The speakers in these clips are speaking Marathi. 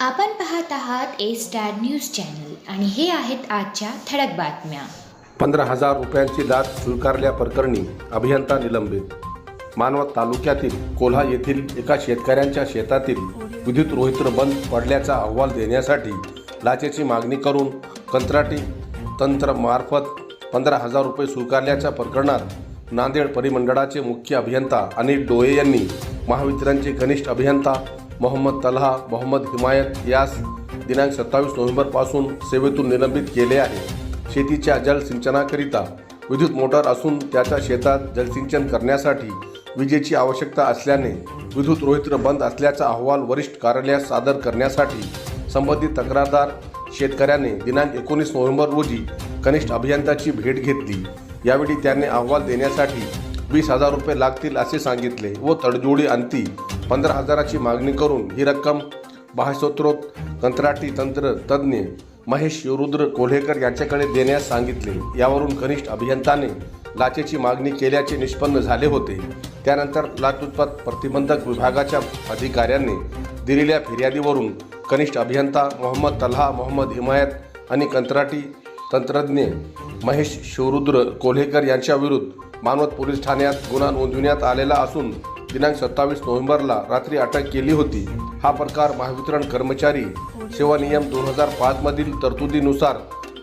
आपण पाहत आहात ए स्टार न्यूज चॅनल आणि हे आहेत आजच्या ठळक बातम्या. पंधरा हजार रुपयांची लाच स्वीकारल्या प्रकरणी अभियंता निलंबित. मानवत तालुक्यातील कोल्हा येथील एका शेतकऱ्यांच्या शेतातील विद्युत रोहित्र बंद पडल्याचा अहवाल देण्यासाठी लाचेची मागणी करून कंत्राटी तंत्रमार्फत पंधरा हजार रुपये स्वीकारल्याच्या प्रकरणात नांदेड परिमंडळाचे मुख्य अभियंता अनिल डोये यांनी महावितरणचे कनिष्ठ अभियंता मोहम्मद तलहा मोहम्मद हिमायत यास दिनांक सत्तावीस नोव्हेंबरपासून सेवेतून निलंबित केले आहे. शेतीच्या जलसिंचनाकरिता विद्युत मोटार असून त्याच्या शेतात जलसिंचन करण्यासाठी विजेची आवश्यकता असल्याने विद्युत रोहित्र बंद असल्याचा अहवाल वरिष्ठ कार्यालयास सादर करण्यासाठी संबंधित तक्रारदार शेतकऱ्याने दिनांक एकोणीस नोव्हेंबर रोजी कनिष्ठ अभियंत्याची भेट घेतली. यावेळी त्याने अहवाल देण्यासाठी वीस हजार रुपये लागतील असे सांगितले व तडजोडी आणती पंधरा हजाराची मागणी करून ही रक्कम भाषोत्रोत कंत्राटी तंत्र तज्ज्ञ महेश शिवरुद्र कोल्हेकर यांच्याकडे देण्यास सांगितले. यावरून कनिष्ठ अभियंताने लाचेची मागणी केल्याचे निष्पन्न झाले होते. त्यानंतर लाचलुचपत प्रतिबंधक विभागाच्या अधिकाऱ्यांनी दिलेल्या फिर्यादीवरून कनिष्ठ अभियंता मोहम्मद तल्हा मोहम्मद हिमायत आणि कंत्राटी तंत्रज्ञ महेश शिवरुद्र कोल्हेकर यांच्याविरुद्ध मानवत पोलीस ठाण्यात गुन्हा नोंदविण्यात आलेला असून दिनांक सत्तावीस नोव्हेंबरला रात्री अटक केली होती. हा प्रकार महावितरण कर्मचारी सेवा नियम दोन हजार पाचमधील तरतुदीनुसार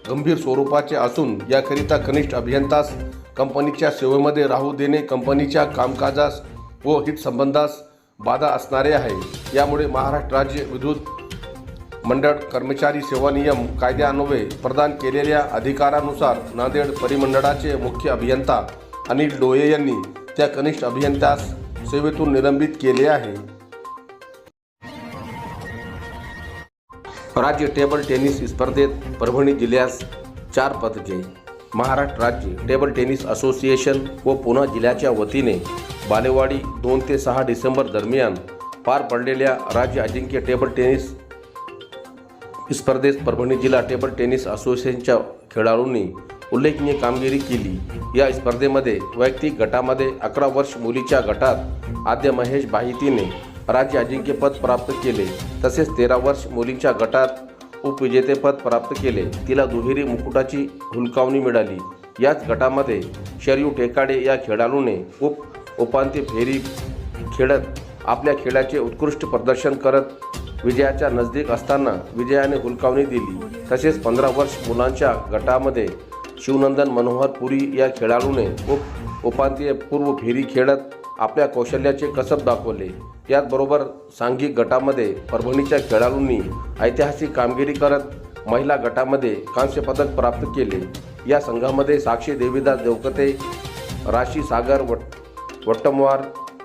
गंभीर स्वरूपाचे असून याकरिता कनिष्ठ अभियंतास कंपनीच्या सेवेमध्ये राहू देणे कंपनीच्या कामकाजास व हितसंबंधास बाधा असणारे आहे. यामुळे महाराष्ट्र राज्य विद्युत मंडळ कर्मचारी सेवा नियम कायद्यान्वये प्रदान केलेल्या अधिकारानुसार नांदेड परिमंडळाचे मुख्य अभियंता अनिल डोये यांनी त्या कनिष्ठ अभियंत्यास सेवेतून निलंबित केले आहे. राज्य टेबल टेनिस स्पर्धेत परभणी जिल्ह्यास चार पदके महाराष्ट्र राज्य टेबल टेनिस असोसिएशन व पुणे जिल्ह्याच्या वतीने बालेवाडी दोन ते सहा डिसेंबर दरम्यान पार पडलेल्या राज्य अजिंक्य टेबल टेनिस स्पर्धेत परभणी जिल्हा टेबल टेनिस असोसिएशनच्या खेळाडूंनी उल्लेखनीय कामगिरी केली. या स्पर्धेमध्ये वैयक्तिक गटामध्ये अकरा वर्ष मुलीच्या गटात आद्य महेश बाहितीने राज्य अजिंक्यपद प्राप्त केले. तसेच तेरा वर्ष मुलींच्या गटात उपविजेतेपद प्राप्त केले. तिला दुहेरी मुकुटाची हुलकावणी मिळाली. याच गटामध्ये शरयू टेकाडे या खेळाडूने उप उपांत्य फेरी खेळत आपल्या खेळाचे उत्कृष्ट प्रदर्शन करत विजयाच्या नजदीक असताना विजयाने हुलकावणी दिली. तसेच पंधरा वर्ष मुलांच्या गटामध्ये शिवनंदन मनोहर पुरी या खेळाडूने उप उपांत्य पूर्व फेरी खेळत आपल्या कौशल्याचे कसब दाखवले. याचबरोबर सांघिक गटामध्ये परभणीच्या खेळाडूंनी ऐतिहासिक कामगिरी करत महिला गटामध्ये कांस्य पदक प्राप्त केले. या संघामध्ये साक्षी देवीदास देवकते राशी सागर वट वट्टमवार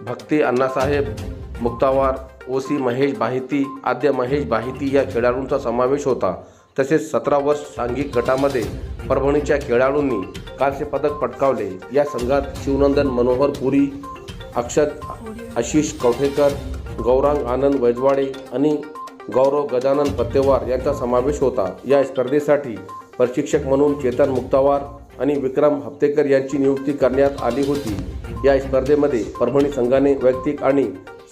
भक्ती अण्णासाहेब मुक्तावार ओसी महेश बाहिती आद्य महेश बाहिती या खेळाडूंचा समावेश होता. तसेच सतरा वर्ष सांघिक गटामध्ये परभणीच्या खेळाडूंनी कांस्य पदक पटकावले. या संघात शिवनंदन मनोहर पुरी अक्षत आशिष कवठेकर गौरांग आनंद वैजवाडे आणि गौरव गजानन पत्तेवार यांचा समावेश होता. या स्पर्धेसाठी प्रशिक्षक म्हणून चेतन मुक्तावार आणि विक्रम हप्तेकर यांची नियुक्ती करण्यात आली होती. या स्पर्धेमध्ये परभणी संघाने वैयक्तिक आणि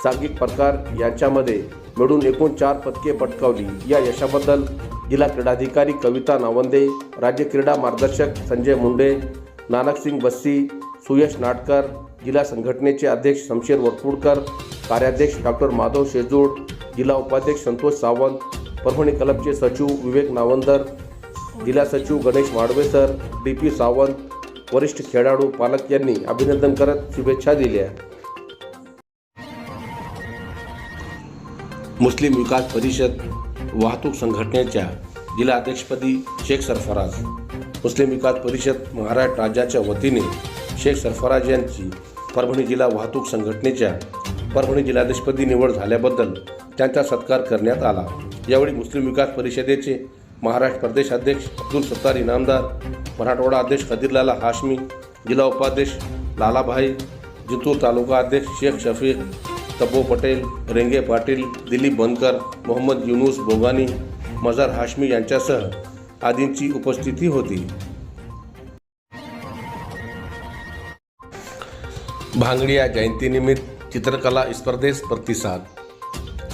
सांघिक प्रकार यांच्यामध्ये मिळून एकूण चार पदके पटकावली. या यशाबद्दल जिल्हा क्रीडाधिकारी कविता नावंदे राज्य क्रीडा मार्गदर्शक संजय मुंडे नानकसिंग बस्सी सुयश नाटकर जिल्हा संघटनेचे अध्यक्ष शमशेर वरपुडकर कार्याध्यक्ष डॉक्टर माधव शेजूड जिल्हा उपाध्यक्ष संतोष सावंत परभणी क्लबचे सचिव विवेक नावंदर जिल्हा सचिव गणेश माडवेसर डी पी सावंत वरिष्ठ खेळाडू पालक यांनी अभिनंदन करत शुभेच्छा दिल्या. मुस्लिम विकास परिषद वाहतूक संघटनेच्या जिल्हा अध्यक्षपदी शेख सरफराज मुस्लिम विकास परिषद महाराष्ट्र राज्याच्या वतीने शेख सरफराज यांची परभणी जिल्हा वाहतूक संघटनेच्या परभणी जिल्हाध्यक्षपदी निवड झाल्याबद्दल त्यांचा सत्कार करण्यात आला. यावेळी मुस्लिम विकास परिषदेचे महाराष्ट्र प्रदेश अध्यक्ष अब्दुल सत्तार इनामदार मराठवाडा अध्यक्ष कदीरलाला हाशमी जिल्हा उपाध्यक्ष लालाभाई जिंतूर तालुका अध्यक्ष शेख शफीक तब्बो पटेल रेंगे पाटील दिलीप बनकर मोहम्मद युनुस बोगानी मजार हाशमी यांच्यासह आदींची उपस्थिती होती. भांगडिया जयंतीनिमित्त चित्रकला स्पर्धेस प्रतिसाद.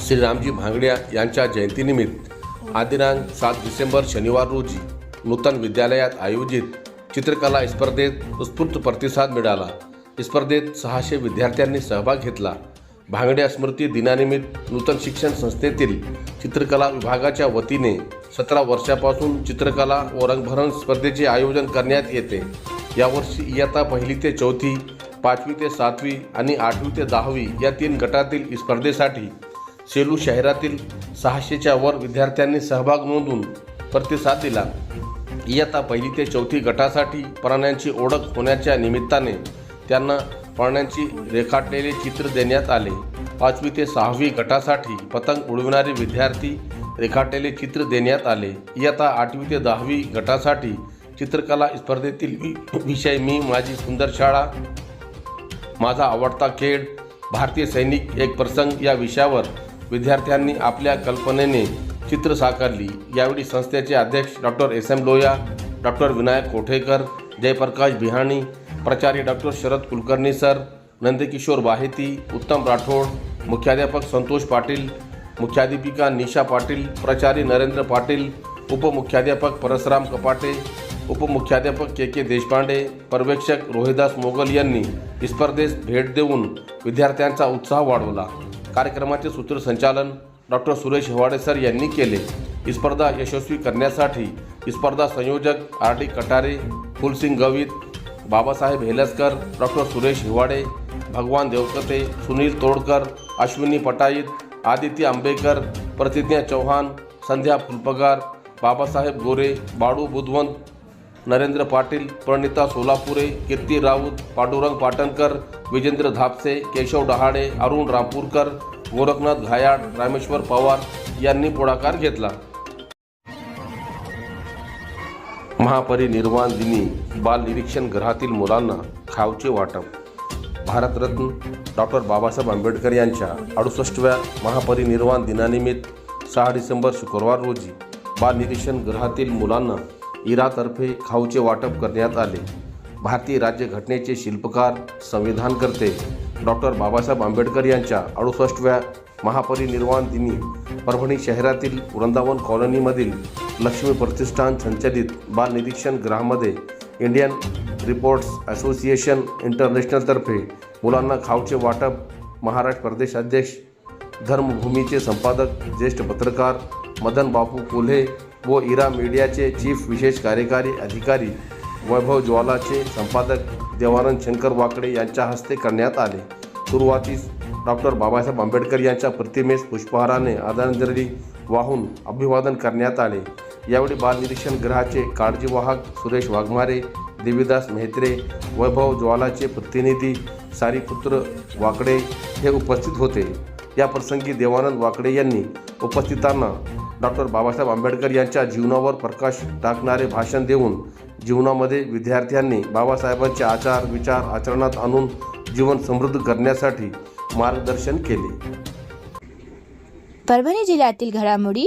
श्रीरामजी भांगडिया यांच्या जयंतीनिमित्त आदिनांक सात डिसेंबर शनिवार रोजी नूतन विद्यालयात आयोजित चित्रकला स्पर्धेत उत्स्फूर्त प्रतिसाद मिळाला. स्पर्धेत सहाशे विद्यार्थ्यांनी सहभाग घेतला. भांगड्या स्मृती दिनानिमित्त नूतन शिक्षण संस्थेतील चित्रकला विभागाच्या वतीने सतरा वर्षापासून चित्रकला व रंगभरण स्पर्धेचे आयोजन करण्यात येते. यावर्षी इयत्ता पहिली ते चौथी पाचवी ते सातवी आणि आठवी ते दहावी या तीन गटातील स्पर्धेसाठी सेलू शहरातील सहाशेच्या वर विद्यार्थ्यांनी सहभाग नोंदवून प्रतिसाद दिला. इयत्ता पहिली ते चौथी गटासाठी प्राण्यांची ओळख होण्याच्या निमित्ताने त्यांना पाण्याची रेखाटलेले चित्र देण्यात आले. पाचवी ते सहावी गटासाठी पतंग उडविणारे विद्यार्थी रेखाटलेले चित्र देण्यात आले. इयत्ता आठवी ते दहावी गटासाठी चित्रकला स्पर्धेतील विषय मी माझी सुंदर शाळा माझा आवडता खेळ भारतीय सैनिक एक प्रसंग या विषयावर विद्यार्थ्यांनी आपल्या कल्पनेने चित्र साकारली. यावेळी संस्थेचे अध्यक्ष doctor S M Loya doctor Vinayak Kothekar Jayprakash Bihani प्राचार्य डॉक्टर शरद कुलकर्णी सर नंदकिशोर बाहेती उत्तम राठोड मुख्याध्यापक संतोष पाटील मुख्याध्यापिका निशा पाटील प्राचार्य नरेंद्र पाटील उपमुख्याध्यापक परसराम कपाटे उपमुख्याध्यापक के के देशपांडे पर्यवेक्षक रोहिदास मोगल यांनी स्पर्धेस भेट देऊन विद्यार्थ्यांचा उत्साह वाढवला. कार्यक्रमाचे सूत्रसंचालन डॉक्टर सुरेश हेवाडे सर यांनी केले. स्पर्धा यशस्वी करण्यासाठी स्पर्धा संयोजक R D Katare Phulsing Gavit Babasaheb Helaskar doctor Suresh Hiwade Bhagwan Devkate Sunil Todkar Ashwini पटाईत आदित्य आंबेकर प्रतिज्ञा चौहान संध्या फुलपगार बाबासाहेब गोरे बाळू बुधवंत नरेंद्र पाटील प्रणिता सोलापुरे कीर्ती राऊत पांडुरंग पाटणकर विजेंद्र धापसे केशव डहाडे अरुण रामपूरकर गोरखनाथ घायाळ रामेश्वर पवार यांनी पुढाकार घेतला. महापरिनिर्वाण दिनी बाल निरीक्षण गृहातील मुलांना खावचे वाटप. भारतरत्न डॉक्टर बाबासाहेब आंबेडकर यांच्या अडुसष्टव्या महापरिनिर्वाण दिनानिमित्त सहा डिसेंबर शुक्रवार रोजी बाल निरीक्षण गृहातील मुलांना इरातर्फे खाऊचे वाटप करण्यात आले. भारतीय राज्यघटनेचे शिल्पकार संविधानकर्ते डॉक्टर बाबासाहेब आंबेडकर यांच्या अडुसष्टव्या महापरिनिर्वाण दिनी परभणी शहरातील वृंदावन कॉलनीमधील लक्ष्मी प्रतिष्ठान संचलित बाल निरीक्षण गृहामध्ये इंडियन रिपोर्ट्स असोसिएशन इंटरनॅशनलतर्फे मुलांना खावचे वाटप महाराष्ट्र प्रदेश अध्यक्ष धर्मभूमीचे संपादक ज्येष्ठ पत्रकार मदन बापू कोल्हे व इरा मीडियाचे चीफ विशेष कार्यकारी अधिकारी वैभव ज्वालाचे संपादक देवानंद शंकर वाकडे यांच्या हस्ते करण्यात आले. सुरुवातीस डॉक्टर बाबासाहेब आंबेडकर यांच्या प्रतिमेस पुष्पहाराने आदरांजली वाहून अभिवादन करण्यात आले. यावेळी बालनिरीक्षण गृहाचे काळजीवाहक सुरेश वाघमारे देवीदास मेहत्रे वैभव ज्वालाचे प्रतिनिधी सारीपुत्र वाकडे हे उपस्थित होते. या प्रसंगी देवानंद वाकडे यांनी उपस्थितांना डॉक्टर बाबासाहेब आंबेडकर यांच्या जीवनावर प्रकाश टाकणारे भाषण देऊन जीवनामध्ये विद्यार्थ्यांनी बाबासाहेबांचे आचार विचार आचरणात आणून जीवन समृद्ध करण्यासाठी मार्गदर्शन केले. परभणी जिल्ह्यातील घडामोडी